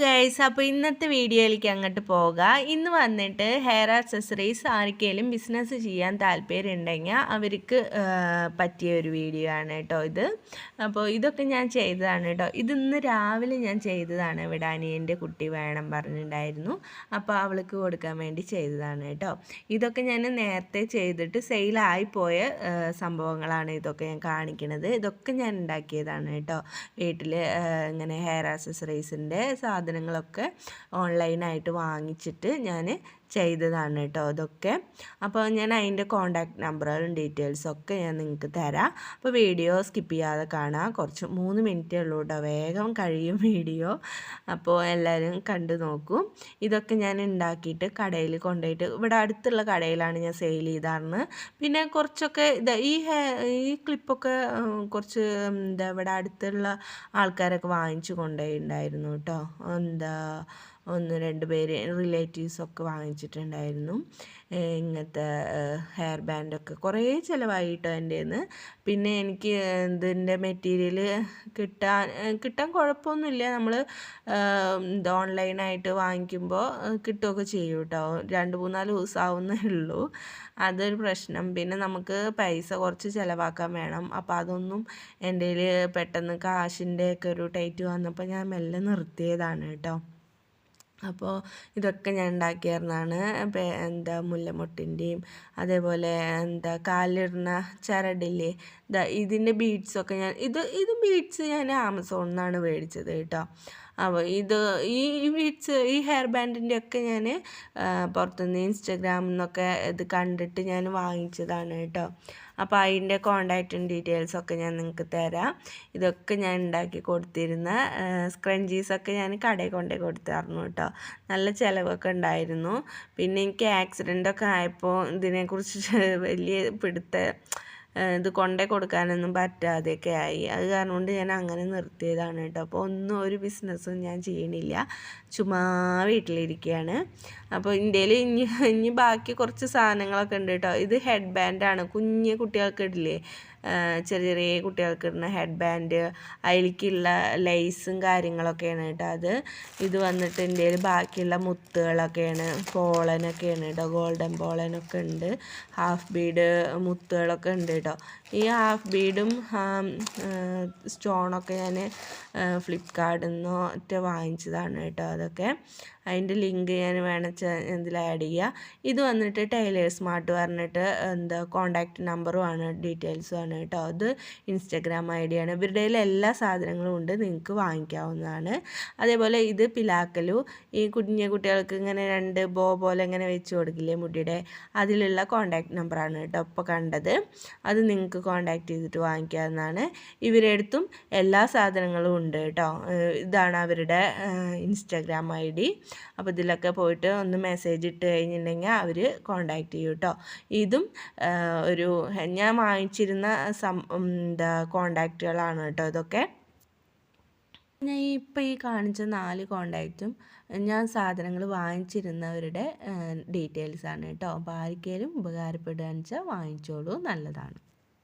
போக ഗൈസ് അപ്പോൾ ഇന്നത്തെ വീഡിയോയിലേക്ക് അങ്ങോട്ട് പോകാം. ഇന്ന് വന്നിട്ട് ഹെയർ ആക്സസറീസ് ആർക്കെങ്കിലും ബിസിനസ് ചെയ്യാൻ താല്പര്യം ഉണ്ടെങ്കിൽ അവർക്ക് പറ്റിയ ഒരു വീഡിയോ ആണ് കേട്ടോ ഇത്. അപ്പോൾ ഇതൊക്കെ ഞാൻ ചെയ്തതാണ് കേട്ടോ. ഇന്ന് രാവിലെ ഞാൻ ചെയ്തതാണ്. വിടാനിയന്റെ കുട്ടി വേണം പറഞ്ഞിട്ടുണ്ടായിരുന്നു. അപ്പോൾ അവൾക്ക് കൊടുക്കാൻ വേണ്ടി ചെയ്തതാണ് കേട്ടോ. ഇതൊക്കെ ഞാൻ നേരത്തെ ചെയ്തിട്ട് സെയിലായി പോയ സംഭവങ്ങളാണ് ഇതൊക്കെ ഞാൻ കാണിക്കുന്നത് ഇതൊക്കെ ഞാൻ ഉണ്ടാക്കിയതാണ് കേട്ടോ. വീട്ടിൽ ഇങ്ങനെ ഹെയർ ആക്സസറീസിന്റെ സാധനങ്ങളൊക്കെ ഓൺലൈനായിട്ട് വാങ്ങിച്ചിട്ട് ഞാൻ ചെയ്തതാണ് കേട്ടോ അതൊക്കെ. അപ്പോൾ ഞാൻ അതിന്റെ കോണ്ടാക്ട് നമ്പറുകളും ഡീറ്റെയിൽസൊക്കെ ഞാൻ നിങ്ങൾക്ക് തരാം. അപ്പോൾ വീഡിയോ സ്കിപ്പ് ചെയ്യാതെ കാണാം. കുറച്ച് മൂന്ന് മിനിറ്റേ ഉള്ളൂ കേട്ടോ വേഗം കഴിയും വീഡിയോ അപ്പോൾ എല്ലാവരും കണ്ടു നോക്കും. ഇതൊക്കെ ഞാൻ ഉണ്ടാക്കിയിട്ട് കടയിൽ കൊണ്ടുപോയിട്ട് ഇവിടെ അടുത്തുള്ള കടയിലാണ് ഞാൻ സെയിൽ ചെയ്താറുണ്ട് പിന്നെ കുറച്ചൊക്കെ ഇത് ഈ ഈ ക്ലിപ്പൊക്കെ കുറച്ച് എന്താ ഇവിടെ അടുത്തുള്ള ആൾക്കാരൊക്കെ വാങ്ങിച്ചു കൊണ്ടുപോയിട്ടുണ്ടായിരുന്നു കേട്ടോ എന്താ ഒന്ന് രണ്ട് പേര് റിലേറ്റീവ്സൊക്കെ വാങ്ങിച്ചിട്ടുണ്ടായിരുന്നു. ഇങ്ങനത്തെ ഹെയർ ബാൻഡൊക്കെ കുറേ ചിലവായിട്ടോ എന്റെ നിന്ന് പിന്നെ എനിക്ക് ഇതിന്റെ മെറ്റീരിയൽ കിട്ടാൻ കിട്ടാൻ കുഴപ്പമൊന്നുമില്ല നമ്മൾ ഇത് ഓൺലൈനായിട്ട് വാങ്ങിക്കുമ്പോൾ കിട്ടുകയൊക്കെ ചെയ്യും കേട്ടോ രണ്ട് മൂന്നാൽ ദിവസമാവുന്നേ ഉള്ളൂ. അതൊരു പ്രശ്നം. പിന്നെ നമുക്ക് പൈസ കുറച്ച് ചിലവാക്കാൻ വേണം. അപ്പോൾ അതൊന്നും എന്റെ പെട്ടെന്ന് കാശിന്റെ ഒക്കെ ഒരു ടൈറ്റ് വന്നപ്പോൾ ഞാൻ മെല്ലെ നിർത്തിയതാണ് കേട്ടോ. അപ്പോൾ ഇതൊക്കെ ഞാൻ ഉണ്ടാക്കിയിരുന്നതാണ് എന്താ മുല്ലമൊട്ടിന്റെയും അതേപോലെ എന്താ കാലിടുന്ന ചരടില്ലേ ഇതാ ഇതിന്റെ ബീഡ്സൊക്കെ ഞാൻ ഇത് ഇത് ബീഡ്സ് ഞാൻ ആമസോണിൽ നിന്നാണ് മേടിച്ചത് കേട്ടോ. അപ്പോൾ ഇത് ഈ ബീഡ്സ് ഈ ഹെയർ ബാൻഡിന്റെ ഒക്കെ ഞാൻ പുറത്തുനിന്ന് ഇൻസ്റ്റഗ്രാമിൽ നിന്നൊക്കെ ഇത് കണ്ടിട്ട് ഞാൻ വാങ്ങിച്ചതാണ് കേട്ടോ. അപ്പോൾ അതിന്റെ കോണ്ടാക്റ്റും ഡീറ്റെയിൽസൊക്കെ ഞാൻ നിങ്ങൾക്ക് തരാം. ഇതൊക്കെ ഞാൻ ഉണ്ടാക്കി കൊടുത്തിരുന്ന സ്ക്രഞ്ചീസൊക്കെ ഞാൻ കടയിൽ കൊണ്ടേ കൊടുത്തായിരുന്നു കേട്ടോ. നല്ല ചിലവൊക്കെ ഉണ്ടായിരുന്നു പിന്നെ എനിക്ക് ആക്സിഡന്റൊക്കെ ആയപ്പോൾ ഇതിനെക്കുറിച്ച് വലിയ പിടുത്ത ഇത് കൊണ്ടേ കൊടുക്കാനൊന്നും പറ്റാതെയൊക്കെ ആയി. അത് കാരണം കൊണ്ട് ഞാൻ അങ്ങനെ നിർത്തിയതാണ് കേട്ടോ. അപ്പോൾ ഒന്നും ഒരു ബിസിനസ്സും ഞാൻ ചെയ്യണില്ല. ചുമ്മാ വീട്ടിലിരിക്കുകയാണ്. അപ്പോൾ ഇന്ത്യയിൽ ഇനി ഇനി ബാക്കി കുറച്ച് സാധനങ്ങളൊക്കെ ഉണ്ട് കേട്ടോ. ഇത് ഹെഡ് ബാൻഡാണ് കുഞ്ഞ് കുട്ടികൾക്ക് ഇടില്ലേ ചെറിയ ചെറിയ കുട്ടികൾക്ക് ഇടുന്ന ഹെഡ് ബാൻഡ് അതിലേക്കുള്ള ലൈസും കാര്യങ്ങളൊക്കെയാണ് കേട്ടോ അത്. ഇത് വന്നിട്ട് ഇന്ത്യയിൽ ബാക്കിയുള്ള മുത്തുകളൊക്കെയാണ്. പോളനൊക്കെയാണ് കേട്ടോ ഗോൾഡൻ പോളനൊക്കെ ഉണ്ട്. ഹാഫ് ബീഡ് മുത്തുകളൊക്കെ ഉണ്ട് കേട്ടോ. ഈ ഹാഫ് ബീഡും സ്റ്റോണൊക്കെ ഞാൻ ഫ്ലിപ്കാർട്ടിൽ നിന്നോ ഒറ്റ വാങ്ങിച്ചതാണ് കേട്ടോ അതൊക്കെ. അതിന്റെ ലിങ്ക് ഞാൻ വേണമെച്ചാൽ ഇതിൽ ആഡ് ചെയ്യുക ഇത് വന്നിട്ട് ടൈലേഴ്സ് മാർട്ട് പറഞ്ഞിട്ട് എന്താ കോൺടാക്റ്റ് നമ്പറുമാണ് ഡീറ്റെയിൽസും കേട്ടോ. അത് ഇൻസ്റ്റഗ്രാം ഐ ഡിയാണ് ഇവരുടെ എല്ലാ സാധനങ്ങളും ഉണ്ട്. നിങ്ങൾക്ക് വാങ്ങിക്കാവുന്നതാണ്. അതേപോലെ ഇത് പിലാക്കലു. ഈ കുഞ്ഞു കുട്ടികൾക്ക് ഇങ്ങനെ രണ്ട് ബോ പോലെ ഇങ്ങനെ വെച്ച് കൊടുക്കില്ലേ മുടിയുടെ? അതിലുള്ള കോണ്ടാക്ട് നമ്പറാണ് കേട്ടോ ഇപ്പോൾ കണ്ടത്. അത് നിങ്ങൾക്ക് കോണ്ടാക്ട് ചെയ്തിട്ട് വാങ്ങിക്കാവുന്നതാണ്. ഇവരുടെ അടുത്തും എല്ലാ സാധനങ്ങളും ഉണ്ട് കേട്ടോ. ഇതാണ് അവരുടെ ഇൻസ്റ്റഗ്രാം ഐ ഡി. അപ്പോൾ ഇതിലൊക്കെ പോയിട്ട് ഒന്ന് മെസ്സേജ് ഇട്ട് കഴിഞ്ഞിട്ടുണ്ടെങ്കിൽ അവർ കോണ്ടാക്ട് ചെയ്യും കേട്ടോ. ഇതും ഒരു ഞാൻ വാങ്ങിച്ചിരുന്ന സം എന്താ കോണ്ടാക്റ്റുകളാണ് കേട്ടോ ഇതൊക്കെ. ഞാൻ ഇപ്പോൾ ഈ കാണിച്ച നാല് കോണ്ടാക്റ്റും ഞാൻ സാധനങ്ങൾ വാങ്ങിച്ചിരുന്നവരുടെ ഡീറ്റെയിൽസാണ് കേട്ടോ അപ്പോൾ ആർക്കെങ്കിലും ഉപകാരപ്പെടുകയെന്ന് വെച്ചാൽ വാങ്ങിച്ചോളൂ. നല്ലതാണ്.